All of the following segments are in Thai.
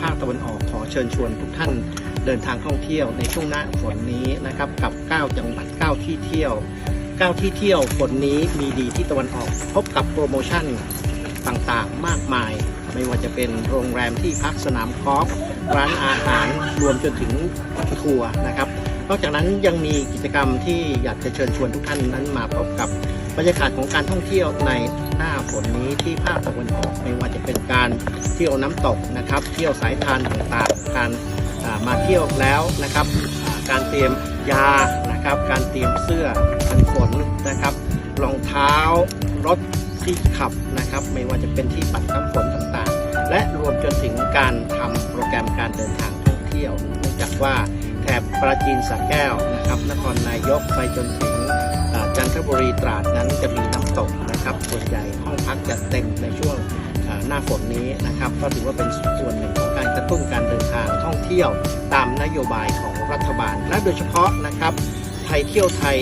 ภาคตะวันออกขอเชิญชวนทุกท่านเดินทางท่องเที่ยวในช่วงหน้าฝนนี้นะครับ กับ 9 จังหวัด 9 ที่เที่ยว 9 ที่เที่ยวฝนนี้มีดีที่ตะวันออก พบกับโปรโมชั่นต่างๆมากมาย ไม่ว่าจะเป็นโรงแรมที่พักสนามกอล์ฟร้านอาหารรวมจนถึงทัวร์นะครับ นอกจากนั้นยังมีกิจกรรมที่อยากจะเชิญชวนทุกท่านนั้นมาพบกับบรรยากาศของการท่องเที่ยวในหน้าฝนนี้ที่ภาคตะวันออกไม่ว่าจะเป็น ที่ยวน้ำตกนะครับ เที่ยวสายทานต่างๆการมาเที่ยวแล้วนะครับ การเตรียมยานะครับ การเตรียมเสื้อกันฝนนะครับรองเท้ารถที่ขับนะครับ ไม่ว่าจะเป็นที่ปัดน้ำฝนต่างๆ และรวมจนถึงการทำโปรแกรมการเดินทางท่องเที่ยวเนื่องจากว่าแถบปราจีนสระแก้วนะครับ นครนายกไปจนถึงจันทบุรีตราดนั้นจะมีน้ำตกนะครับส่วนใหญ่ห้องพักจะเต็มในช่วง หน้าฝนนี้นะครับ ก็ถือว่าเป็นส่วนหนึ่งของการกระตุ้นการเดินทางท่องเที่ยวตามนโยบายของรัฐบาล และโดยเฉพาะนะครับไทยเที่ยวไทย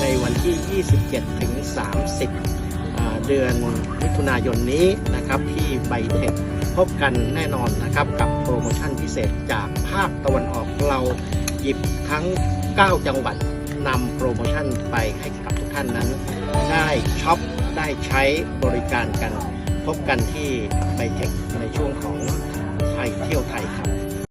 ในวันที่ 27 ถึง 30 เดือนมิถุนายนนี้นะครับที่ไบเทคพบกันแน่นอนนะครับกับโปรโมชั่นพิเศษจากภาคตะวันออกเราหยิบทั้ง 9 จังหวัดนำโปรโมชั่นไปให้กับทุกท่านนั้น ได้ช็อปได้ใช้บริการกัน พบกันที่ไบเทค